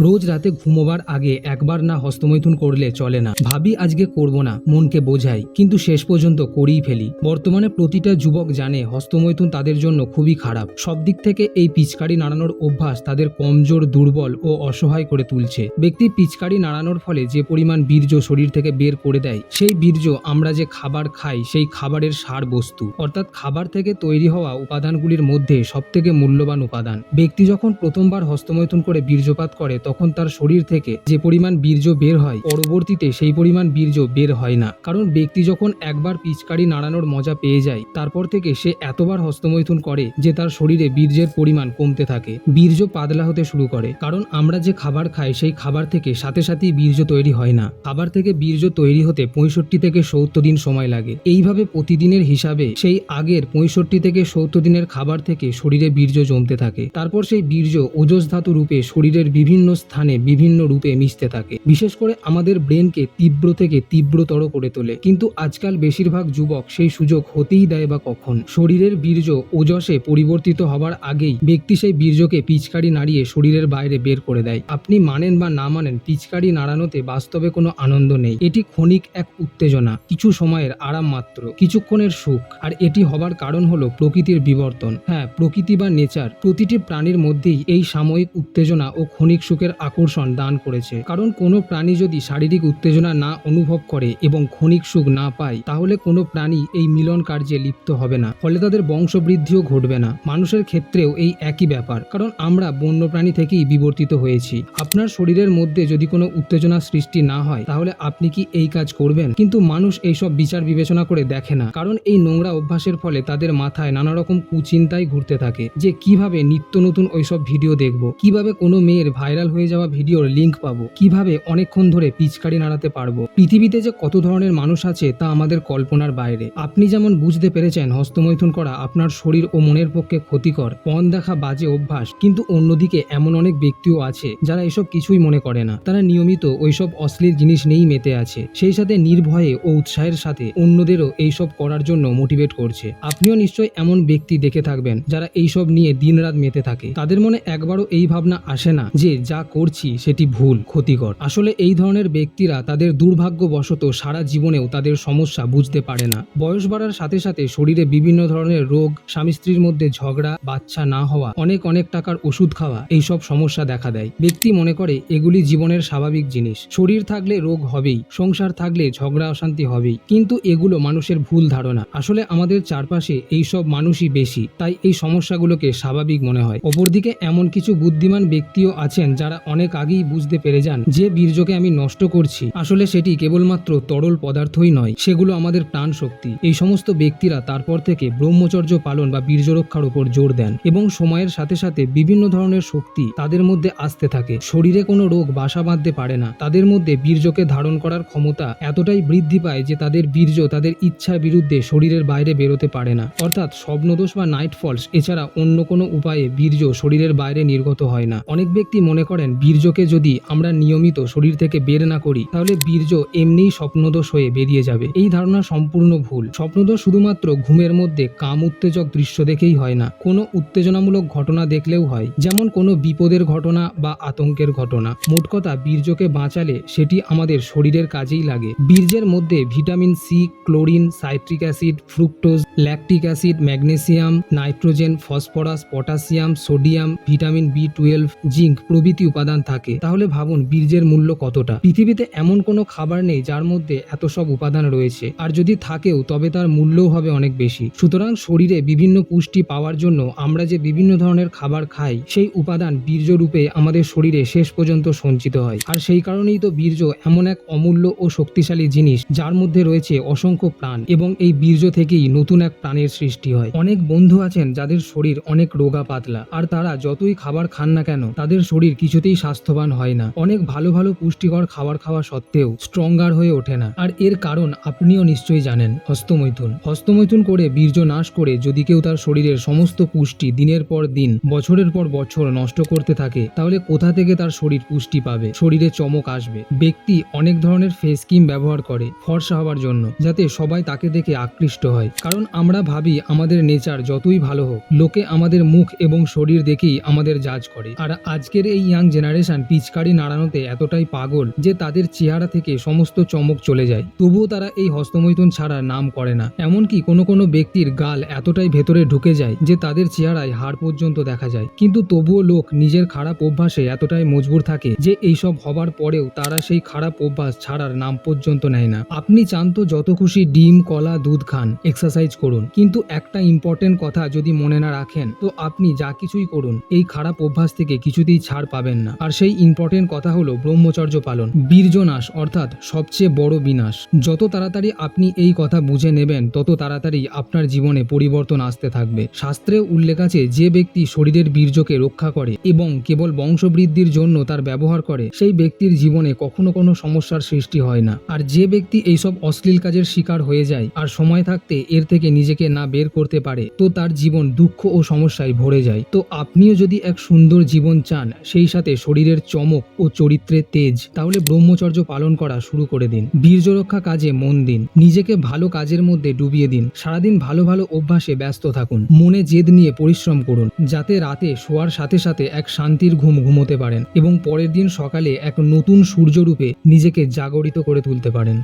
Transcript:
রোজ রাতে ঘুমোবার আগে একবার না হস্তমৈথুন করলে চলে না। ভাবি, আজকে করব না, মনকে বোঝাই, কিন্তু শেষ পর্যন্ত করেই ফেলি। বর্তমানে প্রতিটা যুবক জানে হস্তমৈথুন তাদের জন্য খুবই খারাপ। সব দিক থেকে এই পিচকারি নাড়ানোর অভ্যাস তাদের কমজোর, দুর্বল ও অসহায় করে তুলছে। ব্যক্তি পিচকারি নাড়ানোর ফলে যে পরিমাণ বীর্য শরীর থেকে বের করে দেয়, সেই বীর্য আমরা যে খাবার খাই, সেই খাবারের সার বস্তু অর্থাৎ খাবার থেকে তৈরি হওয়া উপাদানগুলির মধ্যে সবথেকে মূল্যবান উপাদান। ব্যক্তি যখন প্রথমবার হস্তমৈথুন করে বীর্যপাত করে তখন তার শরীর থেকে যে পরিমাণ বীর্য বের হয়, পরবর্তীতে সেই পরিমাণ বীর্য বের হয় না। কারণ ব্যক্তি যখন একবার পিচকারি নাড়ানোর মজা পেয়ে যায়, তারপর থেকে সে এতবার হস্তমৈথুন করে যে তার শরীরে বীর্যের পরিমাণ কমতে থাকে। বীর্য পাতলা হতে শুরু করে। কারণ আমরা যে খাবার খাই, সেই খাবার থেকে সাথে সাথেই বীর্য তৈরি হয় না। খাবার থেকে বীর্য তৈরি হতে পঁয়ষট্টি থেকে সত্তর দিন সময় লাগে। এইভাবে প্রতিদিনের হিসাবে সেই আগের পঁয়ষট্টি থেকে সত্তর দিনের খাবার থেকে শরীরে বীর্য জমতে থাকে। তারপর সেই বীর্য ওজস ধাতু রূপে শরীরের বিভিন্ন স্থানে বিভিন্ন রূপে মিশতে থাকে। বিশেষ করে আমাদের ব্রেনকে তীব্র থেকে তীব্রতর করে তোলে। কিন্তু আজকাল বেশিরভাগ যুবক সেই সুযোগ হতেই দেয় বা কখন? শরীরের বীর্য ওজসে পরিবর্তিত হবার আগেই ব্যক্তি সেই বীর্যকে পিচকারি নাড়িয়ে শরীরের বাইরে বের করে দেয়। আপনি মানেন বা না মানেন, পিচকারি নাড়ানোতে বাস্তবে কোনো আনন্দ নেই। এটি ক্ষণিক এক উত্তেজনা, কিছু সময়ের আরাম মাত্র, কিছুক্ষণের সুখ। আর এটি হবার কারণ হলো প্রকৃতির বিবর্তন। হ্যাঁ প্রকৃতি বা নেচার, প্রতিটি প্রাণীর মধ্যেই এই সাময়িক উত্তেজনা ও ক্ষণিক সুখের আকর্ষণ দান করেছে। কারণ কোনো প্রাণী যদি শারীরিক উত্তেজনা না অনুভব করে এবং ক্ষণিক সুখ না পায়, তাহলে কোনো প্রাণী এই মিলন কার্যে লিপ্ত হবে না। ফলে তাদের বংশবৃদ্ধিও ঘটবে না। মানুষের ক্ষেত্রেও এই একই ব্যাপার। কারণ আমরা বন্য প্রাণী থেকেই বিবর্তিত হয়েছি। আপনার শরীরের মধ্যে যদি কোনো উত্তেজনা সৃষ্টি না হয়, তাহলে আপনি কি এই কাজ করবেন? কিন্তু মানুষ এইসব বিচার বিবেচনা করে দেখে না। কারণ এই নোংরা অভ্যাসের ফলে তাদের মাথায় নানা রকম কুচিন্তাই ঘুরতে থাকে। যে কীভাবে নিত্য নতুন ওইসব ভিডিও দেখব? কীভাবে কোনো মেয়ের ভাইরাল হয়ে যাওয়া ভিডিওর লিঙ্ক পাবো। কীভাবে অনেকক্ষণ ধরে পিচকারি নাড়াতে পারব? পৃথিবীতে যে কত ধরনের মানুষ আছে তা আমাদের কল্পনার বাইরে। আপনি যেমন বুঝতে পেরেছেন হস্তমৈথুন করা আপনার শরীর ও মনের পক্ষে ক্ষতিকর, পণ দেখা বাজে অভ্যাস, কিন্তু অন্যদিকে এমন অনেক ব্যক্তিও আছে যারা এসব কিছুই মনে করে না। তারা নিয়মিত ওইসব অশ্লীল জিনিস নিয়েই মেতে আছে। সেই সাথে নির্ভয়ে ও উৎসাহের সাথে অন্যদেরও এইসব করার জন্য মোটিভেট করছে। আপনিও নিশ্চয়ই এমন ব্যক্তি দেখে থাকবেন যারা এইসব নিয়ে দিনরাত মেতে থাকে। তাদের মনে একবারও এই ভাবনা আসে না যে যা করছি সেটি ভুল, ক্ষতিকর। আসলে এই ধরনের ব্যক্তিরা তাদের দুর্ভাগ্যবশত সারা জীবনেও তাদের সমস্যা বুঝতে পারে না। বয়স বাড়ার সাথে সাথে শরীরে বিভিন্ন ধরনের রোগ, স্বামী স্ত্রীর মধ্যে ঝগড়া, বাচ্চা না হওয়া, অনেক অনেক টাকার ওষুধ খাওয়া, এইসব সমস্যা দেখা দেয়। ব্যক্তি মনে করে এগুলি জীবনের স্বাভাবিক জিনিস। শরীর থাকলে রোগ হবেই, সংসার থাকলে ঝগড়া, অশান্তি হবেই, কিন্তু এগুলো মানুষের ভুল ধারণা। আসলে আমাদের চারপাশে এইসব মানুষই বেশি, তাই এই সমস্যাগুলোকে স্বাভাবিক মনে হয়। অপরদিকে এমন কিছু বুদ্ধিমান ব্যক্তিও আছেন যারা অনেক আগেই বুঝতে পেরে যান যে বীর্যকে আমি নষ্ট করছি। আসলে সেটি কেবলমাত্র তরল পদার্থই নয়, সেগুলো আমাদের প্রাণ শক্তি এই সমস্ত ব্যক্তিরা তারপর থেকে ব্রহ্মচর্য পালন বা বীর্য রক্ষার উপর জোর দেন এবং সময়ের সাথে সাথে বিভিন্ন ধরনের শক্তি তাদের মধ্যে আসতে থাকে। শরীরে কোনো রোগ বাসা বাঁধতে পারে না। তাদের মধ্যে বীর্যকে ধারণ করার ক্ষমতা এতটাই বৃদ্ধি পায় যে তাদের বীর্য তাদের ইচ্ছার বিরুদ্ধে শরীরের বাইরে বেরোতে পারে না। অর্থাৎ স্বপ্নদোষ বা নাইট ফলস, এছাড়া অন্য কোনো উপায়ে বীর্য শরীরের বাইরে নির্গত হয় না। অনেক ব্যক্তি মনে করেন বীর্যকে যদি আমরা নিয়মিত শরীর থেকে বের না করি, তাহলে বীর্য এমনিই স্বপ্নদোষ হয়ে বেরিয়ে যাবে। এই ধারণা সম্পূর্ণ ভুল। স্বপ্নদোষ শুধুমাত্র ঘুমের মধ্যে কাম উত্তেজক দৃশ্য দেখেই হয় না, কোনো উত্তেজনামূলক ঘটনা দেখলেও হয়, যেমন কোনো বিপদের ঘটনা বা আতঙ্কের ঘটনা। মোট কথা, বীর্যকে বাঁচালে সেটি আমাদের শরীরের কাজেই লাগে। বীর্যের মধ্যে vitamin C, chlorine, citric acid, fructose, lactic acid, magnesium, nitrogen, phosphorus, potassium, sodium, vitamin B twelve, zinc প্রভৃতি উপাদান থাকে, তাহলে ভাবুন বীর্যের মূল্য কতটা। পৃথিবীতে এমন কোনো খাবার নেই যার মধ্যে এত সব উপাদান রয়েছে। আর যদি থাকেও, তবে তার মূল্যও হবে অনেক বেশি। সুতরাং শরীরে বিভিন্ন পুষ্টি পাওয়ার জন্য আমরা যে বিভিন্ন ধরনের খাবার খাই, সেই উপাদান বীর্য রূপে আমাদের শরীরে শেষ পর্যন্ত সঞ্চিত হয়। আর সেই কারণেই তো বীর্য এমন এক অমূল্য ও শক্তিশালী জিনিস যার মধ্যে রয়েছে অসংখ্য প্রাণ এবং এই বীর্য থেকেই নতুন এক প্রাণের সৃষ্টি হয়। অনেক বন্ধু আছেন যাদের শরীর অনেক রোগা পাতলা, আর তারা যতই খাবার খান না কেন, তাদের শরীর কিছুতেই স্বাস্থ্যবান হয় না। অনেক ভালো ভালো পুষ্টিকর খাবার খাওয়া সত্ত্বেও স্ট্রঙ্গার হয়ে ওঠে না। আর এর কারণ আপনিও নিশ্চয়ই জানেন হস্তমৈথুন হস্তমৈথুন করে বীর্য নাশ করে যদি কেউ তার শরীরের সমস্ত পুষ্টি দিনের পর দিন, বছরের পর বছর নষ্ট করতে থাকে, তাহলে কোথা থেকে তার শরীর পুষ্টি পাবে? শরীরে চমক আসবে। ব্যক্তি অনেক ধরনের ফেস ক্রিম ব্যবহার করে ফর্সা হওয়ার জন্য, যাতে সবাই তাকে দেখে আকৃষ্ট হয়। কারণ আমরা ভাবি আমাদের নেচার যতই ভালো হোক, লোকে আমাদের মুখ এবং শরীর দেখেই আমাদের জাজ করে। আর আজকের এই ইয়াং জেনারেশন পিচকারি নাড়ানোতে এতটাই পাগল যে তাদের চেহারা থেকে সমস্ত চমক চলে যায়। তবুও তারা এই হস্তমৈথুন ছাড়া নাম করে না। এমনকি কোনো কোনো ব্যক্তির গাল এতটাই ভেতরে ঢুকে যায় যে তাদের চেহারায় হাড় পর্যন্ত দেখা যায়। কিন্তু তবুও লোক নিজের খারাপ অভ্যাসে এতটাই মজবুর থাকে যে এইসব হবার পরেও তারা সেই খারাপ অভ্যাস ছাড়ার নাম পর্যন্ত নেয় না। আপনি চান তো যত খুশি ডিম, কলা, দুধ খান এক্সারসাইজ করুন। কিন্তু একটা ইম্পর্টেন্ট কথা যদি মনে না রাখেন, তো আপনি যা কিছুই করুন, এই খারাপ অভ্যাস থেকে কিছুতেই ছাড় পাবেন না। আর সেই ইম্পর্টেন্ট কথা হলো ব্রহ্মচর্য পালন। বীর্যনাশ অর্থাৎ সবচেয়ে বড় বিনাশ। যত তাড়াতাড়ি আপনি এই কথা বুঝে নেবেন, তত তাড়াতাড়ি আপনার জীবনে পরিবর্তন আসতে থাকবে। শাস্ত্রে উল্লেখ আছে, যে ব্যক্তি শরীরের বীর্যকে রক্ষা করে এবং কেবল বংশবৃদ্ধির জন্য তার ব্যবহার করে, সেই ব্যক্তির জীবনে কখনো কোনো সমস্যার সৃষ্টি হয় না। আর যে ব্যক্তি এইসব অশ্লীল কাজের শিকার হয়ে যায় আর সময় থাকতে এর থেকে নিজেকে না বের করতে পারে, তো তার জীবন দুঃখ ও সমস্যায় ভরে যায়। তো আপনিও যদি এক সুন্দর জীবন চান, সেই সাথে শরীরের চমক ও চরিত্রে তেজ, তাহলে ব্রহ্মচর্য পালন করা শুরু করে দিন। বীর্য রক্ষা কাজে মন দিন। নিজেকে ভালো কাজের মধ্যে ডুবিয়ে দিন। সারাদিন ভালো ভালো অভ্যাসে ব্যস্ত থাকুন। মনে জেদ নিয়ে পরিশ্রম করুন, যাতে রাতে শোয়ার সাথে সাথে এক শান্তির ঘুম ঘুমোতে পারেন এবং পরের দিন সকালে এক নতুন সূর্যরূপে নিজেকে জাগরিত করে তুলতে পারেন।